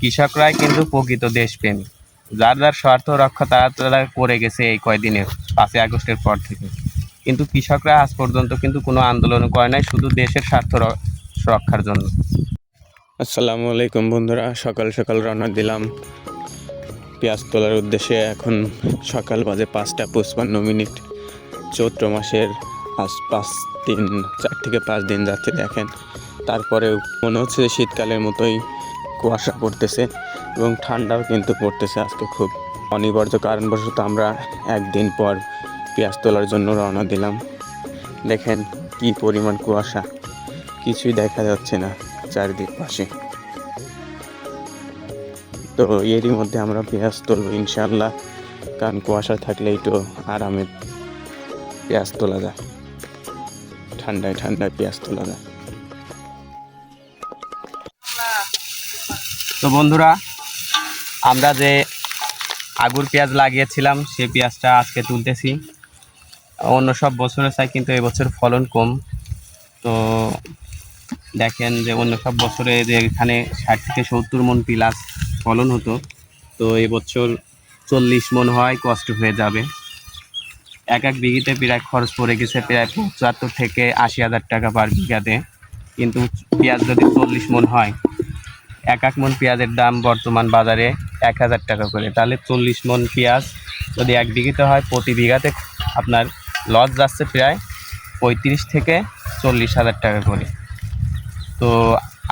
কৃষকরাই কিন্তু প্রকৃত দেশপ্রেমী। যার যার স্বার্থ রক্ষা তারা তারা করে গেছে এই কয়দিনে, পাঁচই আগস্টের পর থেকে। কিন্তু কৃষকরা আজ পর্যন্ত কিন্তু কোনো আন্দোলন করে নাই, শুধু দেশের স্বার্থ রক্ষার জন্য। আসসালামু আলাইকুম বন্ধুরা, সকাল সকাল রওনা দিলাম। পেঁয়াজ তোলার উদ্দেশ্যে এখন সকাল বাজে পাঁচটা পঁচপান্ন মিনিট। চৈত্র মাসের আজ পাঁচ দিন, চার থেকে পাঁচ দিন যাচ্ছে দেখেন। তারপরে মনে হচ্ছে শীতকালের মতোই কুয়াশা পড়তেছে এবং ঠান্ডাও কিন্তু পড়তেছে আজকে খুব। অনিবার্য কারণবশত আমরা একদিন পর পেঁয়াজ তোলার জন্য রওনা দিলাম। দেখেন কি পরিমাণ কুয়াশা, কিছুই দেখা যাচ্ছে না চারিদিক পাশে। তো এরই মধ্যে আমরা পেঁয়াজ তুলবো ইনশাল্লাহ কারণ কুয়াশা থাকলে একটু আরামে পেঁয়াজ তোলা যায়। ঠান্ডায় ঠান্ডায় পেঁয়াজ তোলা যায়। তো বন্ধুরা, আমরা যে আগুর পেঁয়াজ লাগিয়েছিলাম, সেই পেঁয়াজটা আজকে তুলতেছি। অন্য সব বছরের চাই, কিন্তু এবছর ফলন কম। তো দেখেন যে অন্য সব বছরে যে এখানে ষাট থেকে সত্তর মন পিলাস ফলন হতো। তো এবছর চল্লিশ মন হয়, কষ্ট হয়ে যাবে। এক এক বিঘিতে প্রায় খরচ পড়ে গেছে প্রায় পঁচাত্তর থেকে আশি হাজার টাকা পার বিঘাতে। কিন্তু পেঁয়াজ যদি চল্লিশ মন হয় এক এক মন পেঁয়াজের দাম বর্তমান বাজারে এক হাজার টাকা করে। তাহলে চল্লিশ মন পেঁয়াজ যদি এক বিঘিতে হয়, প্রতি বিঘাতে আপনার লস যাচ্ছে প্রায় পঁয়ত্রিশ থেকে চল্লিশ হাজার টাকা করে। তো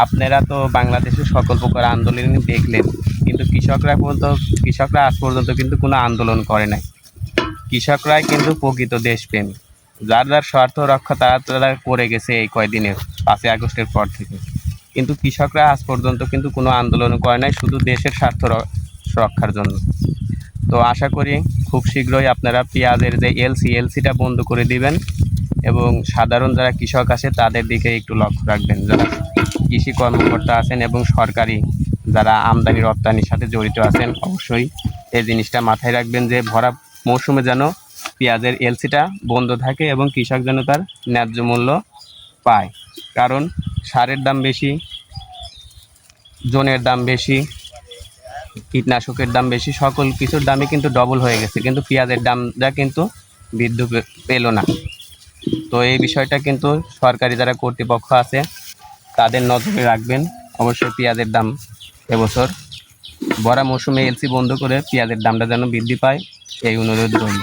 আপনারা তো বাংলাদেশের সকল প্রকার আন্দোলন দেখলেন, কিন্তু কৃষকরা পর্যন্ত, কৃষকরা আজ পর্যন্ত কিন্তু কোনো আন্দোলন করে নাই। কৃষকরাই কিন্তু প্রকৃত দেশপ্রেমী। যার যার স্বার্থ রক্ষা তারা তারা করে গেছে এই কয়দিনে পাঁচই আগস্টের পর থেকে। কিন্তু কৃষকরা আজ পর্যন্ত কিন্তু কোনো আন্দোলন করে নাই, শুধু দেশের স্বার্থ রক্ষার জন্য। তো আশা করি খুব শীঘ্রই আপনারা পেঁয়াজের যে এলসি, এলসিটা বন্ধ করে দিবেন এবং সাধারণ যারা কৃষক আছে, তাদের দিকে একটু লক্ষ্য রাখবেন। যারা কৃষি কর্মকর্তা আছেন এবং সরকারি যারা আমদানি রপ্তানির সাথে জড়িত আছেন, অবশ্যই এই জিনিসটা মাথায় রাখবেন যে ভরা মৌসুমে যেন পেঁয়াজের এলসিটা বন্ধ থাকে এবং কৃষক যেন তার ন্যায্য মূল্য পায়। কারণ সারের দাম বেশি, জনের দাম বেশি, কীটনাশকের দাম বেশি, সকল কিছুর দামই কিন্তু ডবল হয়ে গেছে। কিন্তু পেঁয়াজের দামটা কিন্তু বৃদ্ধি পেল না। তো এই বিষয়টা কিন্তু সরকারি যারা কর্তৃপক্ষ আছে, তাদের নজরে রাখবেন। অবশ্যই পেঁয়াজের দাম এবছর ভরা মৌসুমে এলসি বন্ধ করে পেঁয়াজের দামটা যেন বৃদ্ধি পায় এই অনুরোধ রইল।